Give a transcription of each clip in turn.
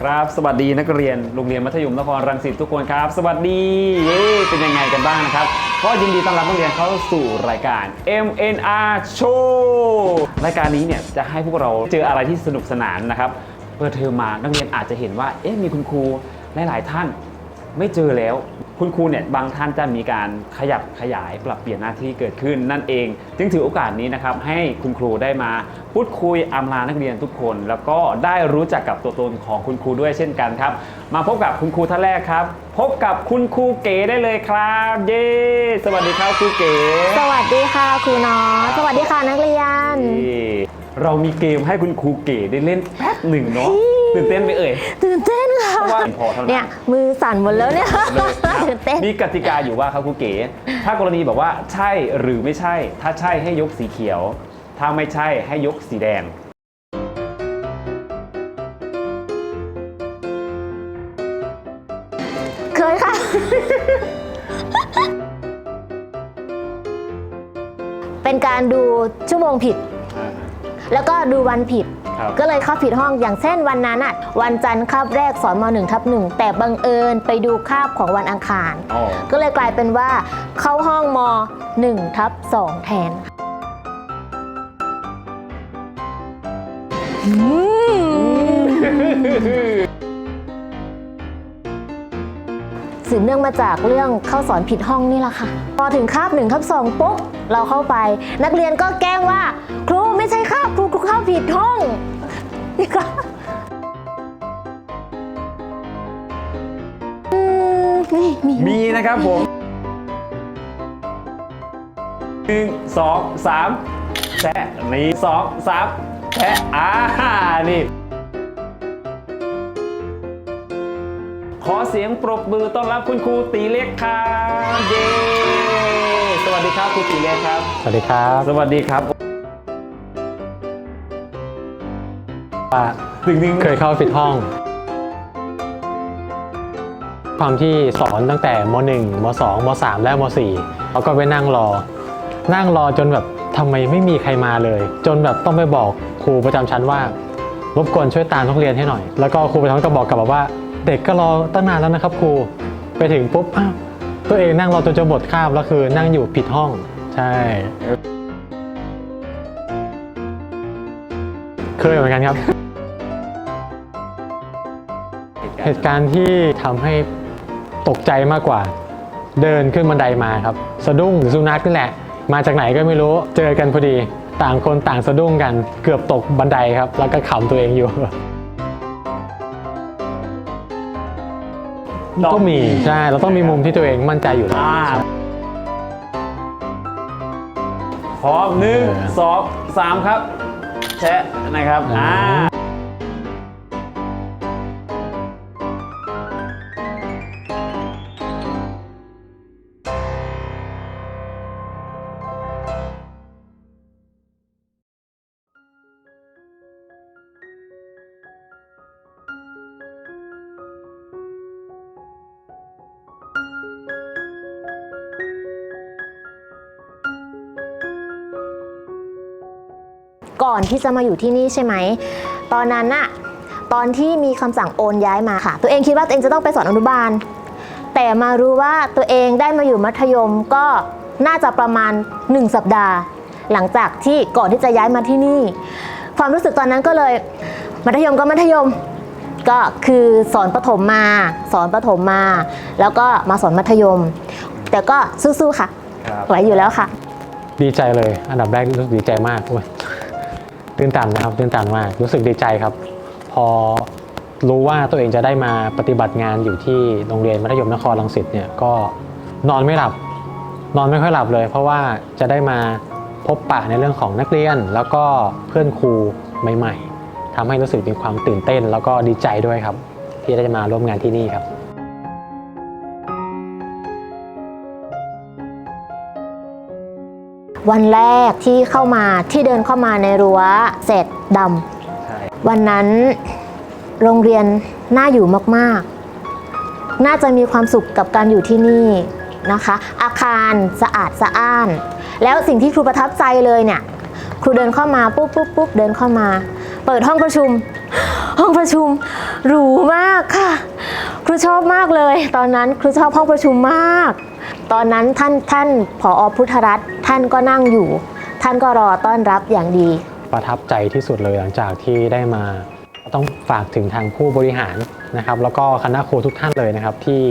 ครับ สวัสดีนักเรียนโรงเรียนมัธยมนครรังสิตทุกคนครับ สวัสดีเย้เป็นยังไงกันบ้างนะครับ ก็ยินดีต้อนรับนักเรียนเข้าสู่รายการ MNR Show รายการนี้เนี่ยจะให้พวกเราเจออะไรที่สนุกสนานนะครับเปิดเทอมมานักเรียนอาจจะเห็นว่าเอ๊ะมีคุณครูหลาย ๆ ท่านไม่เจอแล้ว คุณครูเนี่ยบางท่านจะมีการขยับขยายปรับเปลี่ยนหน้าที่เกิดขึ้นนั่นเอง จึงถือโอกาสนี้นะครับให้คุณครูได้มาพูดคุยอำลานักเรียนทุกคน แล้วก็ได้รู้จักกับตัวตนของคุณครูด้วยเช่นกันครับ มาพบกับคุณครูท่านแรกครับ พบกับคุณครูเก๋ได้เลยครับ เย้สวัสดีครับครูเก๋สวัสดีค่ะครูน้อยสวัสดีค่ะนักเรียนนี่เรามีเกมให้คุณครูเก๋ได้เล่นแป๊บหนึ่งเนาะตื่นเต้นไหมเอ่ยตื่นเต้นค่ะเพราะ ว่าพอเท่านั้นเนี่ยมือสั่นหมดแล้วเนี่ยเลยครับตื่นเต้น มีกติกาอยู่ว่าครับครูเก๋ ถ้ากรณีแบบว่าใช่หรือไม่ใช่ ถ้าใช่ให้ยกสีเขียว ถ้าไม่ใช่ให้ยกสีแดง เคยค่ะ เป็นการดูชั่วโมงผิด แล้วก็ดูวันผิด ครับ ก็เลยเข้าผิดห้องอย่างเช่นวันนั้นอะวันจันทร์คาบแรกสอนม1ทับหนึ่งแต่บังเอิญไปดูคาบของวันอังคาร อ๋อก็เลยกลายเป็นว่าเข้าห้องม1ทับ2แทน สืบเนื่องมาจากเรื่องเข้าสอนผิดห้องนี่แหละค่ะ พอถึงคาบหนึ่งคาบสองปุ๊บเราเข้าไป นักเรียนก็แกล้งว่า ครูไม่ใช่คาบครูครูเข้าผิดห้องนี่ก็มีมีนะครับผมหนึ่งสองสามแชะนี่สองสามแชะอ่านี่ ขอเสียงปรบมือต้อนรับคุณครูตีเล็กครับเย้สวัสดีครับครูตีเล็กครับ สวัสดีครับสวัสดีครับว่าถึงถึงเคยเข้าผิดห้อง ความที่สอนตั้งแต่ม .1 ม .2 ม .3 และม .4 แล้วก็ไปนั่งรอ นั่งรอจนแบบทำไมไม่มีใครมาเลย จนแบบต้องไปบอกครูประจำชั้นว่ารบกวนช่วยตามนักเรียนให้หน่อย แล้วก็ครูประจำชั้นก็บอกกลับมาว่า เด็กก็รอตั้งนานแล้วนะครับครู ไปถึงปุ๊บอ้าวตัวเองนั่งรอจนจะหมดคาบแล้วคือนั่งอยู่ผิดห้อง ใช่ เคยเหมือนกันครับ เหตุการณ์ที่ทำให้ตกใจมากกว่า เดินขึ้นบันไดมาครับ สะดุ้งหรือสุนัขนี่แหละ มาจากไหนก็ไม่รู้เจอกันพอดี ต่างคนต่างสะดุ้งกัน เกือบตกบันไดครับ แล้วก็ขำตัวเองอยู่ ต้องมีใช่เราต้องมีมุมที่ตัวเองมั่นใจอยู่แล้วอ่าพร้อมหนึ่งเออสองสามครับ แชะนะครับอ่า ก่อนที่จะมาอยู่ที่นี่ใช่ไหม ตอนนั้นน่ะตอนที่มีคำสั่งโอนย้ายมาค่ะ ตัวเองคิดว่าตัวเองจะต้องไปสอนอนุบาล แต่มารู้ว่าตัวเองได้มาอยู่มัธยมก็น่าจะประมาณ 1 สัปดาห์ หลังจากที่ก่อนที่จะย้ายมาที่นี่ ความรู้สึกตอนนั้นก็เลย มัธยมก็มัธยมก็คือสอนประถมมา สอนประถมมา แล้วก็มาสอนมัธยม แต่ก็สู้ๆค่ะครับไหวอยู่แล้วค่ะ ดีใจเลย อันดับแรกรู้สึกดีใจมากอุ๊ย ตื่นตันนะครับตื่นตันมากรู้สึกดีใจครับ พอรู้ว่าตัวเองจะได้มาปฏิบัติงานอยู่ที่โรงเรียนมัธยมนครรังสิตเนี่ยก็นอนไม่หลับ นอนไม่ค่อยหลับเลย เพราะว่าจะได้มาพบปะในเรื่องของนักเรียน แล้วก็เพื่อนครูใหม่ ๆทำให้รู้สึกมีความตื่นเต้น แล้วก็ดีใจด้วยครับ ที่ได้มาร่วมงานที่นี่ครับ วันแรกที่เข้ามาที่เดินเข้ามาในรั้วเศษดใช่ำวันนั้นโรงเรียนน่าอยู่มากๆ น่าจะมีความสุขกับการอยู่ที่นี่นะคะ อาคารสะอาดสะอ้าน แล้วสิ่งที่ครูประทับใจเลยเนี่ย ครูเดินเข้ามาปุ๊บปุ๊บปุ๊บเดินเข้ามา เปิดห้องประชุม ห้องประชุมหรูมากค่ะ ครูชอบมากเลย ตอนนั้นครูชอบห้องประชุมมาก ตอนนั้นท่านท่านผอพุทธรัตน์ท่านก็นั่งอยู่ ท่านก็รอต้อนรับอย่างดี ประทับใจที่สุดเลยหลังจากที่ได้มาต้องฝากถึงทางผู้บริหารนะครับ แล้วก็คณะครูทุกท่านเลยนะครับ ที่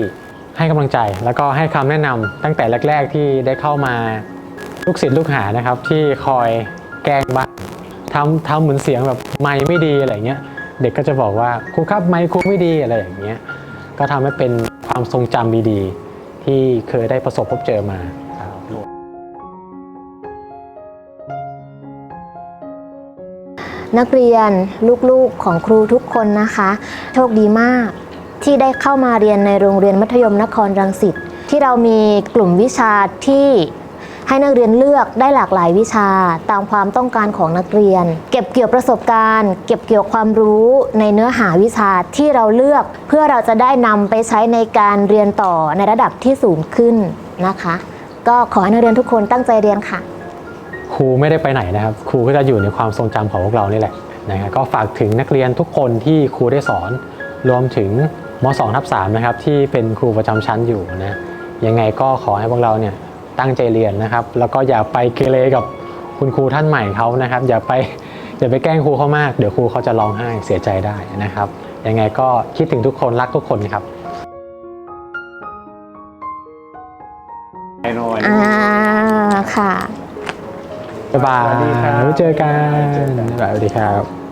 ให้กำลังใจแล้วก็ให้คำแนะนำตั้งแต่แรก ๆ ที่ได้เข้ามาลูกศิษย์ลูกหานะครับ ที่คอยแกล้งบ้างทำทำเหมือนเสียงแบบไม่ไม่ดีอะไรเงี้ยเด็กก็จะบอกว่าครูครับไม่ครูไม่ดีอะไรอย่างเงี้ยก็ทำให้เป็นความทรงจำดีๆ ที่เคยได้ประสบพบเจอมาครับนักเรียนลูกๆของครูทุกคนนะคะ โชคดีมากที่ได้เข้ามาเรียนในโรงเรียนมัธยมนครรังสิตที่เรามีกลุ่มวิชาที่ ให้นักเรียนเลือกได้หลากหลายวิชาตามความต้องการของนักเรียน เก็บเกี่ยวประสบการณ์ เก็บเกี่ยวความรู้ในเนื้อหาวิชาที่เราเลือก เพื่อเราจะได้นำไปใช้ในการเรียนต่อในระดับที่สูงขึ้นนะคะ ก็ขอให้นักเรียนทุกคนตั้งใจเรียนค่ะ ครูไม่ได้ไปไหนนะครับ ครูก็จะอยู่ในความทรงจำของพวกเรานี่แหละนะครับก็ฝากถึงนักเรียนทุกคนที่ครูได้สอน รวมถึงม 2 ทับ3นะครับที่เป็นครูประจำชั้นอยู่นะยังไงก็ขอให้พวกเราเนี่ย ตั้งใจเรียนนะครับ แล้วก็อย่าไปเกเรกับคุณครูท่านใหม่เขานะครับ อย่าไปอย่าไปแกล้งครูเขามาก เดี๋ยวครูเขาจะร้องไห้เสียใจได้นะครับยังไงก็คิดถึงทุกคนรักทุกคนครับไอโนนอ่าค่ะ บ๊ายบายสวัสดีครับไว้เจอกันบ๊ายบายสวัสดีครับ